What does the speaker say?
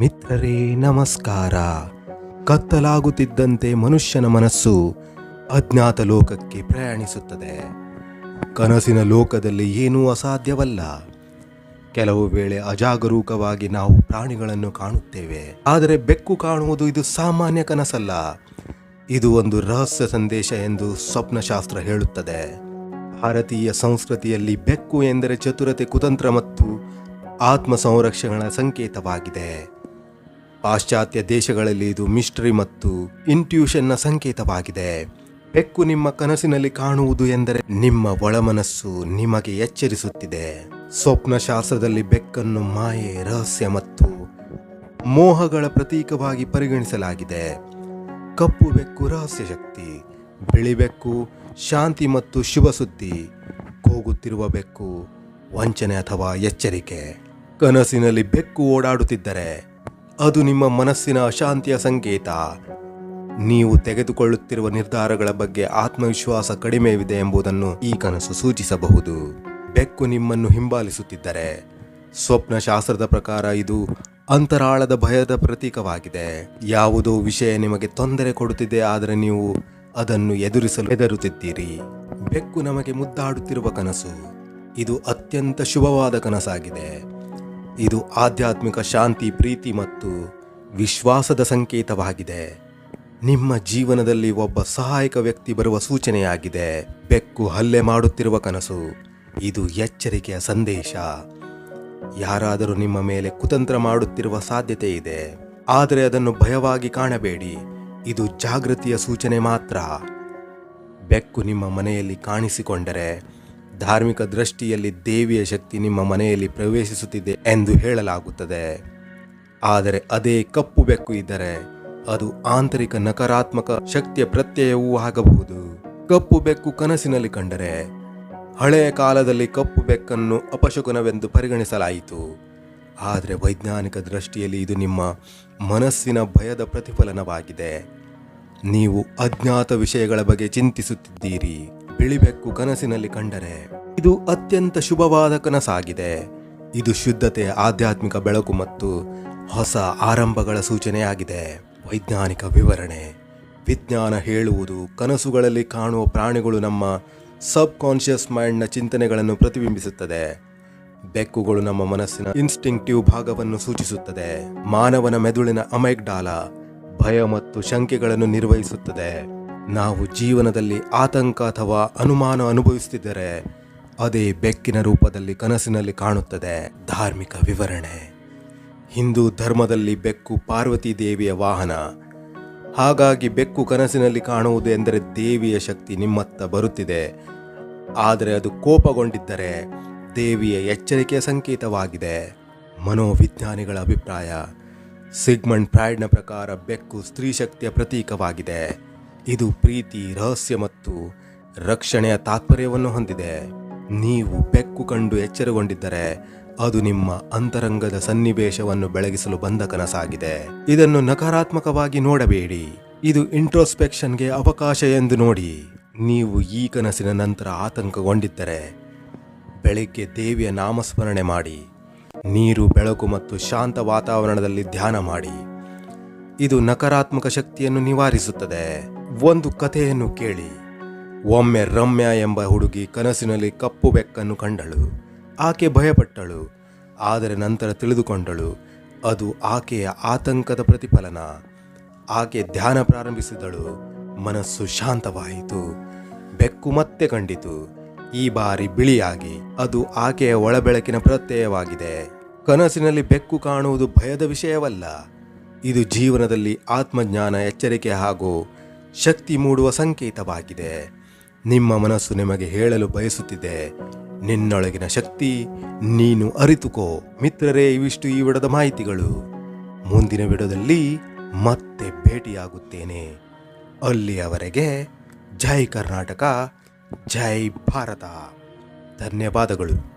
ಮಿತ್ರರೇ, ನಮಸ್ಕಾರ. ಕತ್ತಲಾಗುತ್ತಿದ್ದಂತೆ ಮನುಷ್ಯನ ಮನಸ್ಸು ಅಜ್ಞಾತ ಲೋಕಕ್ಕೆ ಪ್ರಯಾಣಿಸುತ್ತದೆ. ಕನಸಿನ ಲೋಕದಲ್ಲಿ ಏನೂ ಅಸಾಧ್ಯವಲ್ಲ. ಕೆಲವು ವೇಳೆ ಅಜಾಗರೂಕವಾಗಿ ನಾವು ಪ್ರಾಣಿಗಳನ್ನು ಕಾಣುತ್ತೇವೆ. ಆದರೆ ಬೆಕ್ಕು ಕಾಣುವುದು ಇದು ಸಾಮಾನ್ಯ ಕನಸಲ್ಲ. ಇದು ಒಂದು ರಹಸ್ಯ ಸಂದೇಶ ಎಂದು ಸ್ವಪ್ನಶಾಸ್ತ್ರ ಹೇಳುತ್ತದೆ. ಭಾರತೀಯ ಸಂಸ್ಕೃತಿಯಲ್ಲಿ ಬೆಕ್ಕು ಎಂದರೆ ಚತುರತೆ, ಕುತಂತ್ರ ಮತ್ತು ಆತ್ಮ ಸಂರಕ್ಷಣೆಗಳ ಸಂಕೇತವಾಗಿದೆ. ಪಾಶ್ಚಾತ್ಯ ದೇಶಗಳಲ್ಲಿ ಇದು ಮಿಸ್ಟ್ರಿ ಮತ್ತು ಇಂಟ್ಯೂಷನ್ನ ಸಂಕೇತವಾಗಿದೆ. ಬೆಕ್ಕು ನಿಮ್ಮ ಕನಸಿನಲ್ಲಿ ಕಾಣುವುದು ಎಂದರೆ ನಿಮ್ಮ ಒಳಮನಸ್ಸು ನಿಮಗೆ ಎಚ್ಚರಿಸುತ್ತಿದೆ. ಸ್ವಪ್ನಶಾಸ್ತ್ರದಲ್ಲಿ ಬೆಕ್ಕನ್ನು ಮಾಯೆ, ರಹಸ್ಯ ಮತ್ತು ಮೋಹಗಳ ಪ್ರತೀಕವಾಗಿ ಪರಿಗಣಿಸಲಾಗಿದೆ. ಕಪ್ಪು ಬೆಕ್ಕು ರಹಸ್ಯ ಶಕ್ತಿ, ಬಿಳಿ ಬೆಕ್ಕು ಶಾಂತಿ ಮತ್ತು ಶುಭ ಸುದ್ದಿ ಕೂಗುತ್ತಿರುವ ಬೆಕ್ಕು ವಂಚನೆ ಅಥವಾ ಎಚ್ಚರಿಕೆ. ಕನಸಿನಲ್ಲಿ ಬೆಕ್ಕು ಓಡಾಡುತ್ತಿದ್ದರೆ ಅದು ನಿಮ್ಮ ಮನಸ್ಸಿನ ಅಶಾಂತಿಯ ಸಂಕೇತ. ನೀವು ತೆಗೆದುಕೊಳ್ಳುತ್ತಿರುವ ನಿರ್ಧಾರಗಳ ಬಗ್ಗೆ ಆತ್ಮವಿಶ್ವಾಸ ಕಡಿಮೆವಿದೆ ಎಂಬುದನ್ನು ಈ ಕನಸು ಸೂಚಿಸಬಹುದು. ಬೆಕ್ಕು ನಿಮ್ಮನ್ನು ಹಿಂಬಾಲಿಸುತ್ತಿದ್ದರೆ, ಸ್ವಪ್ನಶಾಸ್ತ್ರದ ಪ್ರಕಾರ ಇದು ಅಂತರಾಳದ ಭಯದ ಪ್ರತೀಕವಾಗಿದೆ. ಯಾವುದೋ ವಿಷಯ ನಿಮಗೆ ತೊಂದರೆ ಕೊಡುತ್ತಿದೆ, ಆದರೆ ನೀವು ಅದನ್ನು ಎದುರಿಸಲು ಹೆದರುತ್ತಿದ್ದೀರಿ. ಬೆಕ್ಕು ನಮಗೆ ಮುದ್ದಾಡುತ್ತಿರುವ ಕನಸು. ಇದು ಅತ್ಯಂತ ಶುಭವಾದ ಕನಸಾಗಿದೆ. ಇದು ಆಧ್ಯಾತ್ಮಿಕ ಶಾಂತಿ, ಪ್ರೀತಿ ಮತ್ತು ವಿಶ್ವಾಸದ ಸಂಕೇತವಾಗಿದೆ. ನಿಮ್ಮ ಜೀವನದಲ್ಲಿ ಒಬ್ಬ ಸಹಾಯಕ ವ್ಯಕ್ತಿ ಬರುವ ಸೂಚನೆಯಾಗಿದೆ. ಬೆಕ್ಕು ಹಲ್ಲೆ ಮಾಡುತ್ತಿರುವ ಕನಸು. ಇದು ಎಚ್ಚರಿಕೆಯ ಸಂದೇಶ. ಯಾರಾದರೂ ನಿಮ್ಮ ಮೇಲೆ ಕುತಂತ್ರ ಮಾಡುತ್ತಿರುವ ಸಾಧ್ಯತೆ ಇದೆ. ಆದರೆ ಅದನ್ನು ಭಯವಾಗಿ ಕಾಣಬೇಡಿ. ಇದು ಜಾಗೃತಿಯ ಸೂಚನೆ ಮಾತ್ರ. ಬೆಕ್ಕು ನಿಮ್ಮ ಮನೆಯಲ್ಲಿ ಕಾಣಿಸಿಕೊಂಡರೆ ಧಾರ್ಮಿಕ ದೃಷ್ಟಿಯಲ್ಲಿ ದೇವಿಯ ಶಕ್ತಿ ನಿಮ್ಮ ಮನೆಯಲ್ಲಿ ಪ್ರವೇಶಿಸುತ್ತಿದೆ ಎಂದು ಹೇಳಲಾಗುತ್ತದೆ. ಆದರೆ ಅದೇ ಕಪ್ಪು ಬೆಕ್ಕು ಇದ್ದರೆ ಅದು ಆಂತರಿಕ ನಕಾರಾತ್ಮಕ ಶಕ್ತಿಯ ಪ್ರತ್ಯಯವೂ ಆಗಬಹುದು. ಕಪ್ಪು ಬೆಕ್ಕು ಕನಸಿನಲ್ಲಿ ಕಂಡರೆ ಹಳೆಯ ಕಾಲದಲ್ಲಿ ಕಪ್ಪು ಬೆಕ್ಕನ್ನು ಅಪಶಕುನವೆಂದು ಪರಿಗಣಿಸಲಾಯಿತು. ಆದರೆ ವೈಜ್ಞಾನಿಕ ದೃಷ್ಟಿಯಲ್ಲಿ ಇದು ನಿಮ್ಮ ಮನಸ್ಸಿನ ಭಯದ ಪ್ರತಿಫಲನವಾಗಿದೆ. ನೀವು ಅಜ್ಞಾತ ವಿಷಯಗಳ ಬಗ್ಗೆ ಚಿಂತಿಸುತ್ತಿದ್ದೀರಿ. ಬಿಳಿಬೆಕ್ಕು ಕನಸಿನಲ್ಲಿ ಕಂಡರೆ, ಇದು ಅತ್ಯಂತ ಶುಭವಾದ ಕನಸಾಗಿದೆ. ಇದು ಶುದ್ಧತೆ ಆಧ್ಯಾತ್ಮಿಕ ಬೆಳಕು ಮತ್ತು ಹೊಸ ಆರಂಭಗಳ ಸೂಚನೆಯಾಗಿದೆ. ವೈಜ್ಞಾನಿಕ ವಿವರಣೆ. ವಿಜ್ಞಾನ ಹೇಳುವುದು ಕನಸುಗಳಲ್ಲಿ ಕಾಣುವ ಪ್ರಾಣಿಗಳು ನಮ್ಮ ಸಬ್ ಕಾನ್ಷಿಯಸ್ ಮೈಂಡ್ನ ಚಿಂತನೆಗಳನ್ನು ಪ್ರತಿಬಿಂಬಿಸುತ್ತದೆ. ಬೆಕ್ಕುಗಳು ನಮ್ಮ ಮನಸ್ಸಿನ ಇನ್ಸ್ಟಿಂಕ್ಟಿವ್ ಭಾಗವನ್ನು ಸೂಚಿಸುತ್ತದೆ. ಮಾನವನ ಮೆದುಳಿನ ಅಮೆಗ್ಡಾಲ ಭಯ ಮತ್ತು ಶಂಕೆಗಳನ್ನು ನಿರ್ವಹಿಸುತ್ತದೆ. ನಾವು ಜೀವನದಲ್ಲಿ ಆತಂಕ ಅಥವಾ ಅನುಮಾನ ಅನುಭವಿಸುತ್ತಿದ್ದರೆ ಅದೇ ಬೆಕ್ಕಿನ ರೂಪದಲ್ಲಿ ಕನಸಿನಲ್ಲಿ ಕಾಣುತ್ತದೆ. ಧಾರ್ಮಿಕ ವಿವರಣೆ. ಹಿಂದೂ ಧರ್ಮದಲ್ಲಿ ಬೆಕ್ಕು ಪಾರ್ವತಿ ದೇವಿಯ ವಾಹನ. ಹಾಗಾಗಿ ಬೆಕ್ಕು ಕನಸಿನಲ್ಲಿ ಕಾಣುವುದು ಎಂದರೆ ದೇವಿಯ ಶಕ್ತಿ ನಿಮ್ಮತ್ತ ಬರುತ್ತಿದೆ. ಆದರೆ ಅದು ಕೋಪಗೊಂಡಿದ್ದರೆ ದೇವಿಯ ಎಚ್ಚರಿಕೆಯ ಸಂಕೇತವಾಗಿದೆ. ಮನೋವಿಜ್ಞಾನಿಗಳ ಅಭಿಪ್ರಾಯ. ಸಿಗ್ಮಂಡ್ ಫ್ರಾಯ್ಡ್ನ ಪ್ರಕಾರ ಬೆಕ್ಕು ಸ್ತ್ರೀ ಶಕ್ತಿಯ ಪ್ರತೀಕವಾಗಿದೆ. ಇದು ಪ್ರೀತಿ, ರಹಸ್ಯ ಮತ್ತು ರಕ್ಷಣೆಯ ತಾತ್ಪರ್ಯವನ್ನು ಹೊಂದಿದೆ. ನೀವು ಬೆಕ್ಕು ಕಂಡು ಎಚ್ಚರಗೊಂಡಿದ್ದರೆ ಅದು ನಿಮ್ಮ ಅಂತರಂಗದ ಸನ್ನಿವೇಶವನ್ನು ಬೆಳಗಿಸಲು ಬಂದ ಕನಸಾಗಿದೆ. ಇದನ್ನು ನಕಾರಾತ್ಮಕವಾಗಿ ನೋಡಬೇಡಿ. ಇದು ಇಂಟ್ರೋಸ್ಪೆಕ್ಷನ್ಗೆ ಅವಕಾಶ ಎಂದು ನೋಡಿ. ನೀವು ಈ ಕನಸಿನ ನಂತರ ಆತಂಕಗೊಂಡಿದ್ದರೆ ಬೆಳಗ್ಗೆ ದೇವಿಯ ನಾಮಸ್ಮರಣೆ ಮಾಡಿ, ನೀರು, ಬೆಳಕು ಮತ್ತು ಶಾಂತ ವಾತಾವರಣದಲ್ಲಿ ಧ್ಯಾನ ಮಾಡಿ. ಇದು ನಕಾರಾತ್ಮಕ ಶಕ್ತಿಯನ್ನು ನಿವಾರಿಸುತ್ತದೆ. ಒಂದು ಕಥೆಯನ್ನು ಕೇಳಿ. ಒಮ್ಮೆ ರಮ್ಯ ಎಂಬ ಹುಡುಗಿ ಕನಸಿನಲ್ಲಿ ಕಪ್ಪು ಬೆಕ್ಕನ್ನು ಕಂಡಳು. ಆಕೆ ಭಯಪಟ್ಟಳು. ಆದರೆ ನಂತರ ತಿಳಿದುಕೊಂಡಳು, ಅದು ಆಕೆಯ ಆತಂಕದ ಪ್ರತಿಫಲನ. ಆಕೆ ಧ್ಯಾನ ಪ್ರಾರಂಭಿಸಿದಳು. ಮನಸ್ಸು ಶಾಂತವಾಯಿತು. ಬೆಕ್ಕು ಮತ್ತೆ ಕಂಡಿತು. ಈ ಬಾರಿ ಬಿಳಿಯಾಗಿ, ಅದು ಆಕೆಯ ಒಳಬೆಳಕಿನ ಪ್ರತ್ಯಯವಾಗಿದೆ. ಕನಸಿನಲ್ಲಿ ಬೆಕ್ಕು ಕಾಣುವುದು ಭಯದ ವಿಷಯವಲ್ಲ. ಇದು ಜೀವನದಲ್ಲಿ ಆತ್ಮಜ್ಞಾನ ಎಚ್ಚರಿಕೆ ಹಾಗೂ ಶಕ್ತಿ ಮೂಡುವ ಸಂಕೇತವಾಗಿದೆ. ನಿಮ್ಮ ಮನಸ್ಸು ನಿಮಗೆ ಹೇಳಲು ಬಯಸುತ್ತಿದೆ. ನಿನ್ನೊಳಗಿನ ಶಕ್ತಿ ನೀನು ಅರಿತುಕೋ. ಮಿತ್ರರೇ, ಇವಿಷ್ಟು ಈ ವಿಡದ ಮಾಹಿತಿಗಳು. ಮುಂದಿನ ವಿಡದಲ್ಲಿ ಮತ್ತೆ ಭೇಟಿಯಾಗುತ್ತೇನೆ. ಅಲ್ಲಿಯವರೆಗೆ ಜೈ ಕರ್ನಾಟಕ, ಜೈ ಭಾರತ. ಧನ್ಯವಾದಗಳು.